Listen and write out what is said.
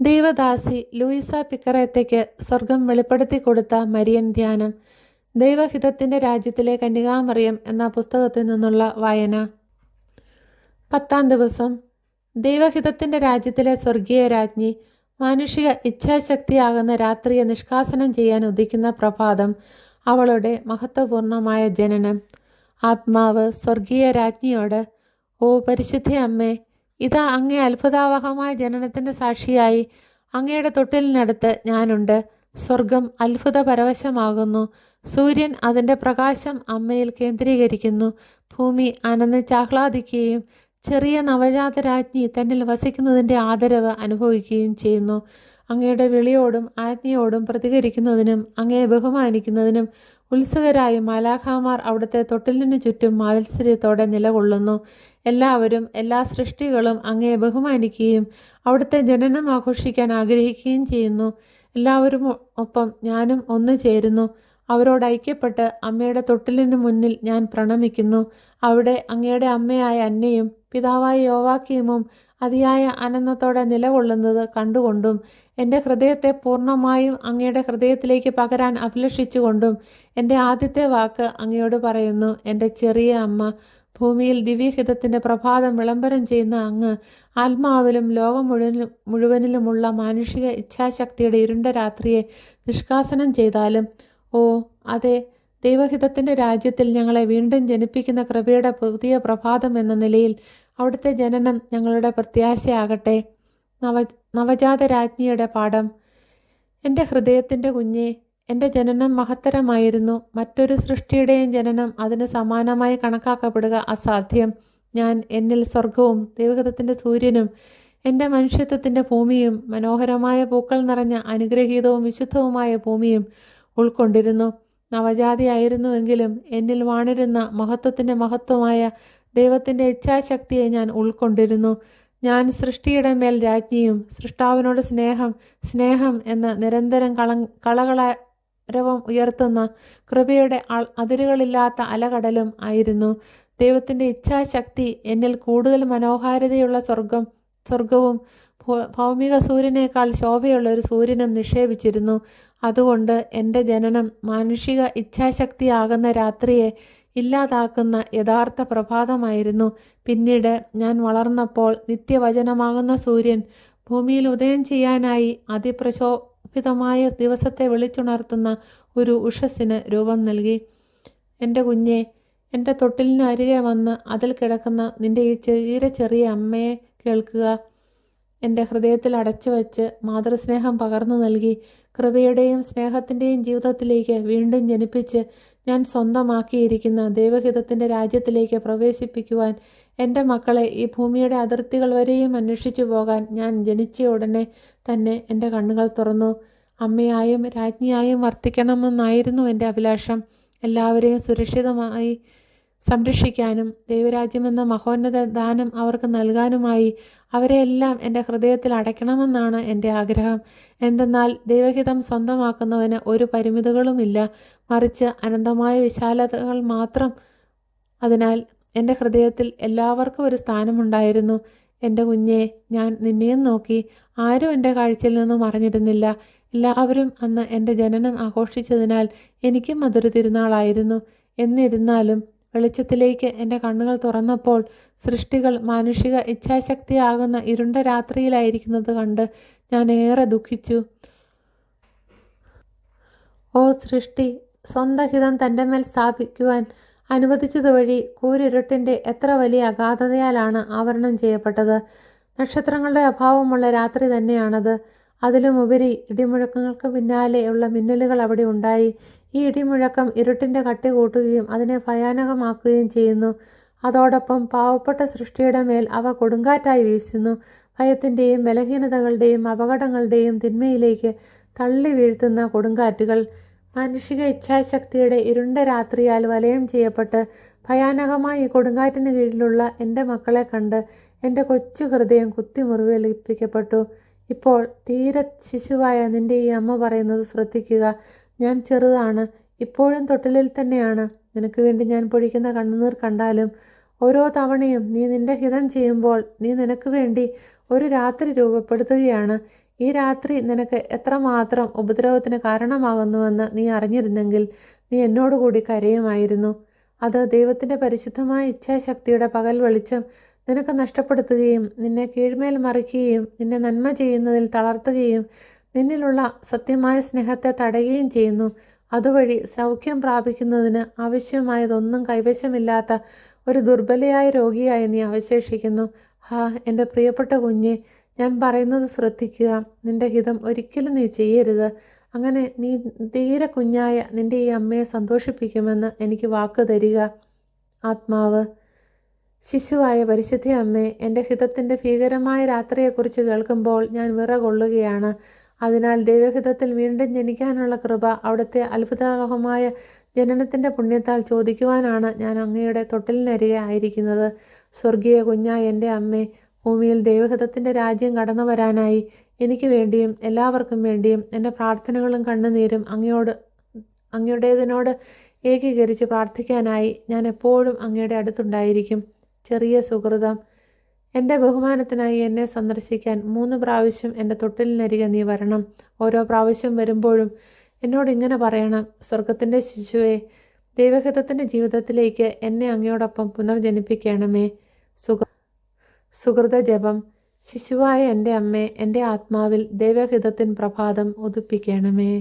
ദൈവദാസി Louisa പിക്കറേത്തയ്ക്ക് സ്വർഗം വെളിപ്പെടുത്തി കൊടുത്ത മരിയൻ ധ്യാനം ദൈവഹിതത്തിന്റെ രാജ്യത്തിലെ കന്യകാമറിയം എന്ന പുസ്തകത്തിൽ നിന്നുള്ള വായന. പത്താം ദിവസം ദൈവഹിതത്തിന്റെ രാജ്യത്തിലെ സ്വർഗീയ രാജ്ഞി മാനുഷിക ഇച്ഛാശക്തിയാകുന്ന രാത്രിയെ നിഷ്കാസനം ചെയ്യാൻ ഉദിക്കുന്ന പ്രഭാതം അവളുടെ മഹത്വപൂർണമായ ജനനം. ആത്മാവ് സ്വർഗീയ രാജ്ഞിയോട് ഓ പരിശുദ്ധ അമ്മേ ഇതാ അങ്ങേ അത്ഭുതാവഹമായ ജനനത്തിന്റെ സാക്ഷിയായി. അങ്ങയുടെ തൊട്ടിലിനടുത്ത് ഞാനുണ്ട്. സ്വർഗം അത്ഭുത പരവശമാകുന്നു സൂര്യൻ അതിന്റെ പ്രകാശം അമ്മയിൽ കേന്ദ്രീകരിക്കുന്നു. ഭൂമി അനന്നിച്ചാഹ്ലാദിക്കുകയും ചെറിയ നവജാത രാജ്ഞി തന്നിൽ വസിക്കുന്നതിന്റെ ആദരവ് അനുഭവിക്കുകയും ചെയ്യുന്നു. അങ്ങയുടെ വിളിയോടും ആജ്ഞയോടും പ്രതികരിക്കുന്നതിനും അങ്ങയെ ബഹുമാനിക്കുന്നതിനും ഉത്സുകരായ മാലാഖാമാർ അവിടുത്തെ തൊട്ടിലിനു ചുറ്റും മാത്സര്യത്തോടെ നിലകൊള്ളുന്നു. എല്ലാവരും എല്ലാ സൃഷ്ടികളും അങ്ങയെ ബഹുമാനിക്കുകയും അവിടുത്തെ ജനനം ആഘോഷിക്കാൻ ആഗ്രഹിക്കുകയും ചെയ്യുന്നു. എല്ലാവരും ഒപ്പം ഞാനും ഒന്നു ചേരുന്നു. അവരോട് ഐക്യപ്പെട്ട് അമ്മയുടെ തൊട്ടിലിന് മുന്നിൽ ഞാൻ പ്രണമിക്കുന്നു. അവിടെ അങ്ങയുടെ അമ്മയായ അന്നയും പിതാവായ യോവാക്കിയമും അതിയായ ആനന്ദത്തോടെ നിലകൊള്ളുന്നത് കണ്ടുകൊണ്ടും എന്റെ ഹൃദയത്തെ പൂർണമായും അങ്ങയുടെ ഹൃദയത്തിലേക്ക് പകരാൻ അഭിലഷിച്ചുകൊണ്ടും എന്റെ ആദ്യത്തെ വാക്ക് അങ്ങയോട് പറയുന്നു എന്റെ ചെറിയ അമ്മ ഭൂമിയിൽ ദിവ്യഹിതത്തിന്റെ പ്രഭാതം വിളംബരം ചെയ്യുന്ന അങ്ങ് ആത്മാവിലും ലോകം മുഴുവനും മുഴുവനിലുമുള്ള മാനുഷിക ഇച്ഛാശക്തിയുടെ ഇരുണ്ട രാത്രിയെ നിഷ്കാസനം ചെയ്താലും ഓ അതെ ദൈവഹിതത്തിന്റെ രാജ്യത്തിൽ ഞങ്ങളെ വീണ്ടും ജനിപ്പിക്കുന്ന കൃപയുടെ പുതിയ പ്രഭാതം എന്ന നിലയിൽ അവിടുത്തെ ജനനം ഞങ്ങളുടെ പ്രത്യാശയാകട്ടെ. നവ നവജാത രാജ്ഞിയുടെ പാഠം. എന്റെ ഹൃദയത്തിന്റെ കുഞ്ഞെ എന്റെ ജനനം മഹത്തരമായിരുന്നു. മറ്റൊരു സൃഷ്ടിയുടെയും ജനനം അതിന് സമാനമായി കണക്കാക്കപ്പെടുക അസാധ്യം. ഞാൻ എന്നിൽ സ്വർഗവും ദൈവഹിതത്തിന്റെ സൂര്യനും എന്റെ മനുഷ്യത്വത്തിന്റെ ഭൂമിയും മനോഹരമായ പൂക്കൾ നിറഞ്ഞ അനുഗ്രഹീതവും വിശുദ്ധവുമായ ഭൂമിയും ഉൾക്കൊണ്ടിരുന്നു. നവജാതിയായിരുന്നുവെങ്കിലും എന്നിൽ വാണിരുന്ന മഹത്വത്തിന്റെ മഹത്വമായ ദൈവത്തിന്റെ ഇച്ഛാശക്തിയെ ഞാൻ ഉൾക്കൊണ്ടിരുന്നു. ഞാൻ സൃഷ്ടിയുടെ മേൽ രാജ്ഞിയും സൃഷ്ടാവിനോട് സ്നേഹം സ്നേഹം എന്ന് നിരന്തരം കള കളകളരവം ഉയർത്തുന്ന കൃപയുടെ അതിരുകളില്ലാത്ത അലകടലും ആയിരുന്നു. ദൈവത്തിന്റെ ഇച്ഛാശക്തി എന്നിൽ കൂടുതൽ മനോഹാരിതയുള്ള സ്വർഗം സ്വർഗവും ഭൗമിക സൂര്യനേക്കാൾ ശോഭയുള്ള ഒരു സൂര്യനും നിക്ഷേപിച്ചിരുന്നു. അതുകൊണ്ട് എന്റെ ജനനം മാനുഷിക ഇച്ഛാശക്തിയാകുന്ന രാത്രിയെ ഇല്ലാതാക്കുന്ന യഥാർത്ഥ പ്രഭാതമായിരുന്നു. പിന്നീട് ഞാൻ വളർന്നപ്പോൾ നിത്യവചനമാകുന്ന സൂര്യൻ ഭൂമിയിൽ ഉദയം ചെയ്യാനായി അതിപ്രശോഭിതമായ ദിവസത്തെ വിളിച്ചുണർത്തുന്ന ഒരു ഉഷസ്സിന് രൂപം നൽകി എന്റെ കുഞ്ഞെ എന്റെ തൊട്ടിലിന് അരികെ വന്ന് അതിൽ കിടക്കുന്ന നിന്റെ ഈ ചെറിയ ചെറിയ അമ്മയെ കേൾക്കുക. എന്റെ ഹൃദയത്തിൽ അടച്ചു വച്ച് മാതൃസ്നേഹം പകർന്നു നൽകി കൃപയുടെയും സ്നേഹത്തിന്റെയും ജീവിതത്തിലേക്ക് വീണ്ടും ജനിപ്പിച്ച് ഞാൻ സ്വന്തമാക്കിയിരിക്കുന്ന ദൈവഹിതത്തിന്റെ രാജ്യത്തിലേക്ക് പ്രവേശിപ്പിക്കുവാൻ എന്റെ മക്കളെ ഈ ഭൂമിയുടെ അതിർത്തികൾ വരെയും അന്വേഷിച്ചു പോകാൻ ഞാൻ ജനിച്ച ഉടനെ തന്നെ എന്റെ കണ്ണുകൾ തുറന്നു. അമ്മയായും രാജ്ഞിയായും വർത്തിക്കണമെന്നായിരുന്നു എന്റെ അഭിലാഷം. എല്ലാവരെയും സുരക്ഷിതമായി സംരക്ഷിക്കാനും ദൈവരാജ്യമെന്ന മഹോന്നത ദാനം അവർക്ക് നൽകാനുമായി അവരെയെല്ലാം എന്റെ ഹൃദയത്തിൽ അടയ്ക്കണമെന്നാണ് എന്റെ ആഗ്രഹം. എന്തെന്നാൽ ദൈവഹിതം സ്വന്തമാക്കുന്നവന് ഒരു പരിമിതികളുമില്ല. മറിച്ച് അനന്തമായ വിശാലതകൾ മാത്രം. അതിനാൽ എന്റെ ഹൃദയത്തിൽ എല്ലാവർക്കും ഒരു സ്ഥാനമുണ്ടായിരുന്നു. എന്റെ കുഞ്ഞെ ഞാൻ നിന്നെയും നോക്കി. ആരും എന്റെ കാഴ്ചയിൽ നിന്നും മറഞ്ഞിരുന്നില്ല എല്ലാവരും അന്ന് എന്റെ ജനനം ആഘോഷിച്ചതിനാൽ എനിക്കും അതൊരു തിരുനാളായിരുന്നു. എന്നിരുന്നാലും വെളിച്ചത്തിലേക്ക് എന്റെ കണ്ണുകൾ തുറന്നപ്പോൾ സൃഷ്ടികൾ മാനുഷിക ഇച്ഛാശക്തിയാകുന്ന ഇരുണ്ട രാത്രിയിലായിരിക്കുന്നത് കണ്ട് ഞാൻ ഏറെ ദുഃഖിച്ചു. ഓ സൃഷ്ടി സ്വന്തം ഹിതം തന്റെ മേൽ സ്ഥാപിക്കുവാൻ അനുവദിച്ചതുവഴി കൂരിരുട്ടിന്റെ എത്ര വലിയ അഗാധതയാലാണ് ആവരണം ചെയ്യപ്പെട്ടത്. നക്ഷത്രങ്ങളുടെ അഭാവമുള്ള രാത്രി തന്നെയാണത്. അതിലുമുപരി ഇടിമുഴക്കങ്ങൾക്ക് പിന്നാലെയുള്ള മിന്നലുകൾ അവിടെ ഉണ്ടായി. ഈ ഇടിമുഴക്കം ഇരുട്ടിന്റെ കട്ടി കൂട്ടുകയും അതിനെ ഭയാനകമാക്കുകയും ചെയ്യുന്നു. അതോടൊപ്പം പാവപ്പെട്ട സൃഷ്ടിയുടെ മേൽ അവ കൊടുങ്കാറ്റായി വീശുന്നു. ഭയത്തിന്റെയും ബലഹീനതകളുടെയും അപകടങ്ങളുടെയും തിന്മയിലേക്ക് തള്ളി വീഴ്ത്തുന്ന കൊടുങ്കാറ്റുകൾ. മാനുഷിക ഇച്ഛാശക്തിയുടെ ഇരുണ്ട രാത്രിയാൽ വലയം ചെയ്യപ്പെട്ട് ഭയാനകമായി കൊടുങ്കാറ്റിന് കീഴിലുള്ള എന്റെ മക്കളെ കണ്ട് എന്റെ കൊച്ചു ഹൃദയം കുത്തിമുറിവേൽപ്പിക്കപ്പെട്ടു. ഇപ്പോൾ തീരെ ശിശുവായ നിന്റെ ഈ അമ്മ പറയുന്നത് ശ്രദ്ധിക്കുക. ഞാൻ ചെറുതാണ്. ഇപ്പോഴും തൊട്ടിലിൽ തന്നെയാണ്. നിനക്ക് വേണ്ടി ഞാൻ പൊഴിക്കുന്ന കണ്ണുനീർ കണ്ടാലും ഓരോ തവണയും നീ നിന്റെ ഹിതം ചെയ്യുമ്പോൾ നീ നിനക്ക് വേണ്ടി ഒരു രാത്രി രൂപപ്പെടുത്തുകയാണ്. ഈ രാത്രി നിനക്ക് എത്രമാത്രം ഉപദ്രവത്തിന് കാരണമാകുന്നുവെന്ന് നീ അറിഞ്ഞിരുന്നെങ്കിൽ നീ എന്നോടുകൂടി കരയുമായിരുന്നു. അത് ദൈവത്തിന്റെ പരിശുദ്ധമായ ഇച്ഛാശക്തിയുടെ പകൽ വെളിച്ചം നിനക്ക് നഷ്ടപ്പെടുത്തുകയും നിന്നെ കീഴ്മേൽ മറിക്കുകയും നിന്നെ നന്മ ചെയ്യുന്നതിൽ തളർത്തുകയും നിന്നിലുള്ള സത്യമായ സ്നേഹത്തെ തടയുകയും ചെയ്യുന്നു. അതുവഴി സൗഖ്യം പ്രാപിക്കുന്നതിന് ആവശ്യമായതൊന്നും കൈവശമില്ലാത്ത ഒരു ദുർബലയായ രോഗിയായി നീ അവശേഷിക്കുന്നു. ഹാ എന്റെ പ്രിയപ്പെട്ട കുഞ്ഞെ ഞാൻ പറയുന്നത് ശ്രദ്ധിക്കുക. നിന്റെ ഹിതം ഒരിക്കലും നീ ചെയ്യരുത്. അങ്ങനെ നീ തീരെ കുഞ്ഞായ നിന്റെ ഈ അമ്മയെ സന്തോഷിപ്പിക്കുമെന്ന് എനിക്ക് വാക്ക് തരിക. ആത്മാവ്. ശിശുവായ പരിശുദ്ധ അമ്മേ എന്റെ ഹിതത്തിന്റെ ഭീകരമായ രാത്രിയെക്കുറിച്ച് കേൾക്കുമ്പോൾ ഞാൻ വിറകൊള്ളുകയാണ്. അതിനാൽ ദൈവഹിതത്തിൽ വീണ്ടും ജനിക്കാനുള്ള കൃപ അവിടുത്തെ അത്ഭുതാവഹമായ ജനനത്തിന്റെ പുണ്യത്താൽ ചോദിക്കുവാനാണ് ഞാൻ അങ്ങയുടെ തൊട്ടിലിനരികെ ആയിരിക്കുന്നത്. സ്വർഗീയ കുഞ്ഞായ എന്റെ അമ്മേ ഭൂമിയിൽ ദൈവഹിതത്തിന്റെ രാജ്യം കടന്നു വരാനായി എനിക്ക് വേണ്ടിയും എല്ലാവർക്കും വേണ്ടിയും എന്റെ പ്രാർത്ഥനകളും കണ്ണുനീരും അങ്ങയോട് അങ്ങയുടേതിനോട് ഏകീകരിച്ച് പ്രാർത്ഥിക്കാനായി ഞാൻ എപ്പോഴും അങ്ങയുടെ അടുത്തുണ്ടായിരിക്കും. ചെറിയ സുഹൃതം എന്റെ ബഹുമാനത്തിനായി എന്നെ സന്ദർശിക്കാൻ മൂന്ന് പ്രാവശ്യം എന്റെ തൊട്ടിലിനരികെ നീ വരണം. ഓരോ പ്രാവശ്യം വരുമ്പോഴും എന്നോട് ഇങ്ങനെ പറയണം സ്വർഗത്തിന്റെ ശിശുവെ ദൈവഹിതത്തിന്റെ ജീവിതത്തിലേക്ക് എന്നെ അങ്ങയോടൊപ്പം പുനർജനിപ്പിക്കണമേ. സുഖ സുഹൃത ജപം ശിശുവായ എന്റെ അമ്മേ എന്റെ ആത്മാവിൽ ദൈവഹിതത്തിൻ പ്രഭാതം ഉദിപ്പിക്കണമേ.